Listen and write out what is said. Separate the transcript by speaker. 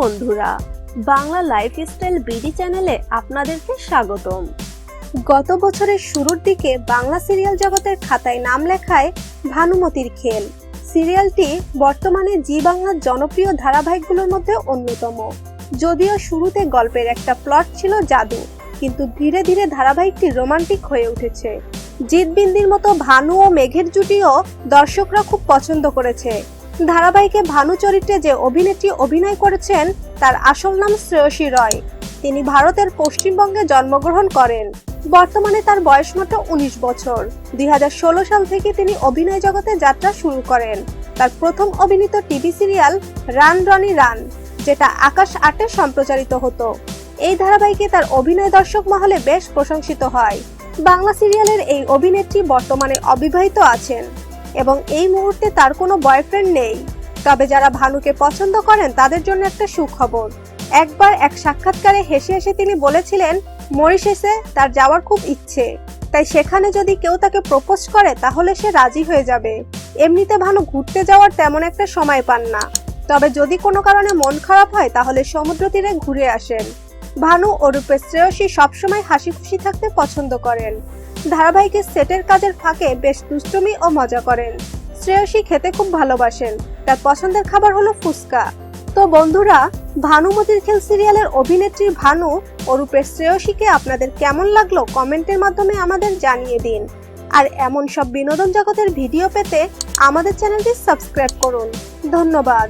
Speaker 1: বন্ধুরা, Bangla lifestyle BD চ্যানেলে আপনাদেরকে স্বাগতম। গত বছরের শুরুর দিকে বাংলা সিরিয়াল জগতের খাতায় নাম লেখায় ভানুমতির খেল। সিরিয়ালটি বর্তমানে জি বাংলার জনপ্রিয় ধারাবাহিকগুলোর মধ্যে অন্যতম। যদিও শুরুতে গল্পের একটা প্লট ছিল জাদু, কিন্তু ধীরে ধীরে ধারাবাহিকটি রোমান্টিক হয়ে উঠেছে। জিৎ বিন্দির মতো ভানু ও মেঘের জুটিও দর্শকরা খুব পছন্দ করেছে। ধারাবাহিকে ভানু চরিত্রে যে অভিনেত্রী অভিনয় করেছেন, তার আসল নাম শ্রেয়সী রয়। তিনি ভারতের পশ্চিমবঙ্গে জন্মগ্রহণ করেন। বর্তমানে তার বয়স মাত্র উনিশ বছর। দু হাজার ষোলো সাল থেকে তিনি অভিনয় জগতে যাত্রা শুরু করেন। তার প্রথম অভিনীত TV serial run Rony run, যেটা আকাশ আটে সম্প্রচারিত হতো। এই ধারাবাহিকে তার অভিনয় দর্শক মহলে বেশ প্রশংসিত হয়। বাংলা সিরিয়ালের এই অভিনেত্রী বর্তমানে অবিবাহিত আছেন। এবং এই মুহূর্তে তার কোনো বয়ফ্রেন্ড নেই। তবে যারা ভানুকে পছন্দ করেন, তাদের জন্য একটা সুখবর। একবার এক সাক্ষাৎকারে হেসে হেসে তিনি বলেছিলেন মরিশেসে তার যাওয়ার খুব ইচ্ছে। তাই সেখানে যদি কেউ তাকে প্রপোজ করে, তাহলে সে রাজি হয়ে যাবে। এমনিতে ভানু ঘুরতে যাওয়ার তেমন একটা সময় পান না। তবে যদি কোনো কারণে মন খারাপ হয়, তাহলে সমুদ্র তীরে ঘুরে আসেন। ভানু ও রূপের শ্রেয়সী সবসময় হাসি খুশি থাকতে পছন্দ করেন। ধারাবাহিকের সেটের কাজের ফাঁকে বেশ দুষ্টুমি ও মজা করেন। শ্রেয়সী খেতে খুব ভালোবাসেন। তার পছন্দের খাবার হলো ফুচকা। তো বন্ধুরা, ভানুমতির খেল সিরিয়ালের অভিনেত্রী ভানু ও রূপের শ্রেয়সীকে আপনাদের কেমন লাগল কমেন্টের মাধ্যমে আমাদের জানিয়ে দিন। আর এমন সব বিনোদন জগতের ভিডিও পেতে আমাদের চ্যানেলটি সাবস্ক্রাইব করুন। ধন্যবাদ।